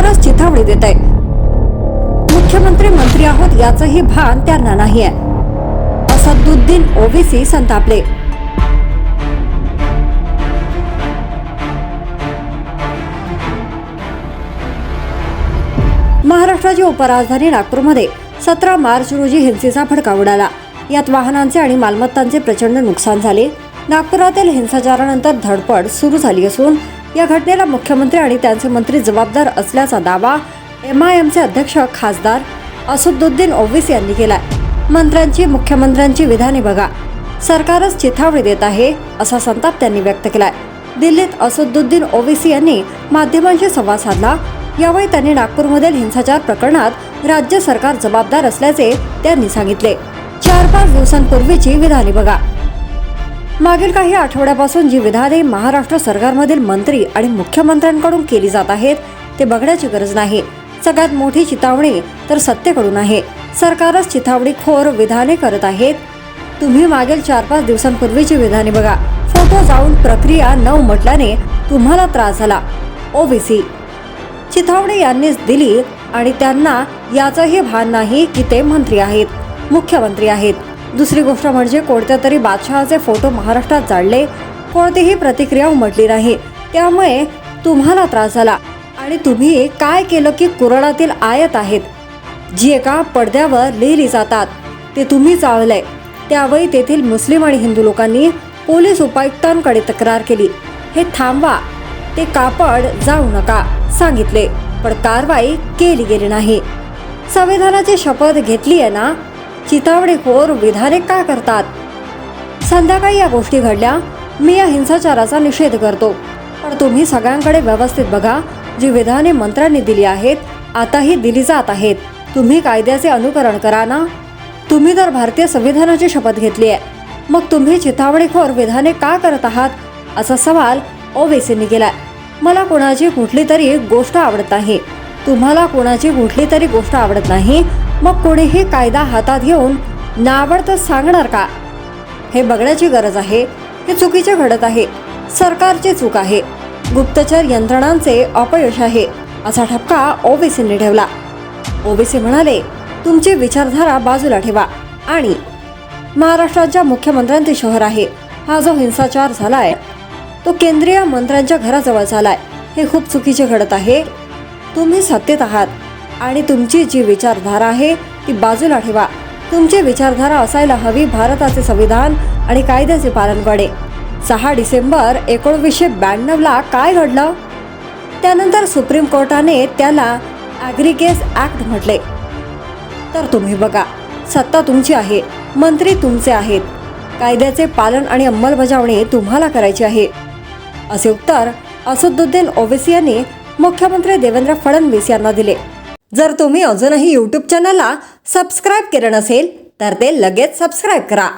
सरकारच चिथावणी देत आहे मुख्यमंत्री मंत्री आहोत याचंही भान त्यांना नाहीये. असदुद्दीन ओवेसी संतापले. महाराष्ट्राची उपराजधानी नागपूरमध्ये सतरा मार्च रोजी हिंसेचा फडका उडाला. यात वाहनांचे आणि मालमत्तांचे प्रचंड नुकसान झाले. नागपुरातील हिंसाचारानंतर धडपड सुरू झाली असून या घटनेला मुख्यमंत्री आणि त्यांचे मंत्री जबाबदार असल्याचा दावा एम आय एमचे अध्यक्ष खासदार असुद्दुद्दीन ओवीस यांनी केलाय. मंत्र्यांची मुख्यमंत्र्यांची विधाने बघा. सरकारच चिथावणी देत आहे असा संताप त्यांनी व्यक्त केलाय. दिल्लीत असुद्दुद्दीन ओवेसी यांनी माध्यमांशी संवाद साधला. यावेळी त्यांनी नागपूरमधील हिंसाचार प्रकरणात राज्य सरकार जबाबदार असल्याचे त्यांनी सांगितले. चार पाच दिवसांपूर्वीची विधाने बघा. मागील काही आठवड्यापासून जी विधाने महाराष्ट्र सरकारमधील मंत्री आणि मुख्यमंत्र्यांकडून केली जात आहेत ते बघण्याची गरज नाही. सगळ्यात मोठी चितावणी तर सत्तेकडून आहे. सरकारच चिथावणीखोर विधाने करत आहेत. तुम्ही मागील चार पाच दिवसांपूर्वीची विधाने बघा. फोटो जाऊन प्रक्रिया न उमटल्याने तुम्हाला त्रास झाला. ओबीसी. चिथावणे यांनीच दिली आणि त्यांना याचंही भान नाही की ते मंत्री आहेत मुख्यमंत्री आहेत. दुसरी गोष्ट म्हणजे कोणत्या तरी बादशहाचे फोटो महाराष्ट्रात जाळले कोणतीही प्रतिक्रिया उमटली नाही. त्यामुळे तुम्हाला त्रास झाला. आणि तुम्ही काय केलं की कुराणातील आयत आहेत? जी एका पडद्यावर लिहिली जातात. ते तुम्ही चाळलंय त्यावेळी तेथील मुस्लिम आणि हिंदू लोकांनी पोलीस उपायुक्तांकडे तक्रार केली. हे थांबवा. ते कापड जाऊ नका सांगितले. पण कारवाई केली गेली नाही. संविधानाची शपथ घेतली आहे ना? चितावणीखोर विधाने का करतात? संध्याकाळी या गोष्टी घडल्या मी या हिंसाचाराचा निषेध करतो. पण तुम्ही सगळ्यांकडे व्यवस्थित बघा जी विधाने मंत्र्यांनी दिली आहेत आताही दिली जात आहेत. तुम्ही कायद्याचे अनुकरण करा ना? तुम्ही तर भारतीय संविधानाची शपथ घेतली आहे. मग तुम्ही चिथावणीखोर विधाने का करत आहात? असा सवाल ओवेसींनी केलाय. मला कोणाची कुठली तरी गोष्ट आवडत नाही. तुम्हाला कोणाची कुठली तरी गोष्ट आवडत नाही मग कोणीही कायदा हातात घेऊन नावडतं सांगणार का? हे बघण्याची गरज आहे. हे चुकीचे घडत आहे. सरकारची चूक आहे. गुप्तचर यंत्रणांचे अपयश आहे. असा ठपका ओबीसींनी ठेवला. ओबीसी म्हणाले तुमची विचारधारा बाजूला ठेवा आणि महाराष्ट्राच्या मुख्यमंत्र्यांचे शहर आहे. हा जो हिंसाचार झालाय तो केंद्रीय मंत्र्यांच्या घराजवळ झालाय. हे खूप चुकीचे घडत आहे. तुम्ही सत्तेत आहात. आणि तुमची जी विचारधारा आहे ती बाजूला ठेवा. तुमची विचारधारा असायला हवी भारताचे संविधान आणि कायद्याचे पालन करणे सहा डिसेंबर एकोणवीसशे ब्याण्णवला काय घडलं? त्यानंतर सुप्रीम कोर्टाने त्याला ॲग्रिगेस ॲक्ट म्हटले. तर तुम्ही बघा सत्ता तुमची आहे मंत्री तुमचे आहेत. कायद्याचे पालन आणि अंमलबजावणी तुम्हाला करायची आहे. असे उत्तर असदुद्दीन ओवेसी यांनी मुख्यमंत्री देवेंद्र फडणवीस यांना दिले. जर तुम्ही अजूनही यूट्यूब चॅनलला सबस्क्राईब केलं नसेल तर ते लगेच सबस्क्राईब करा.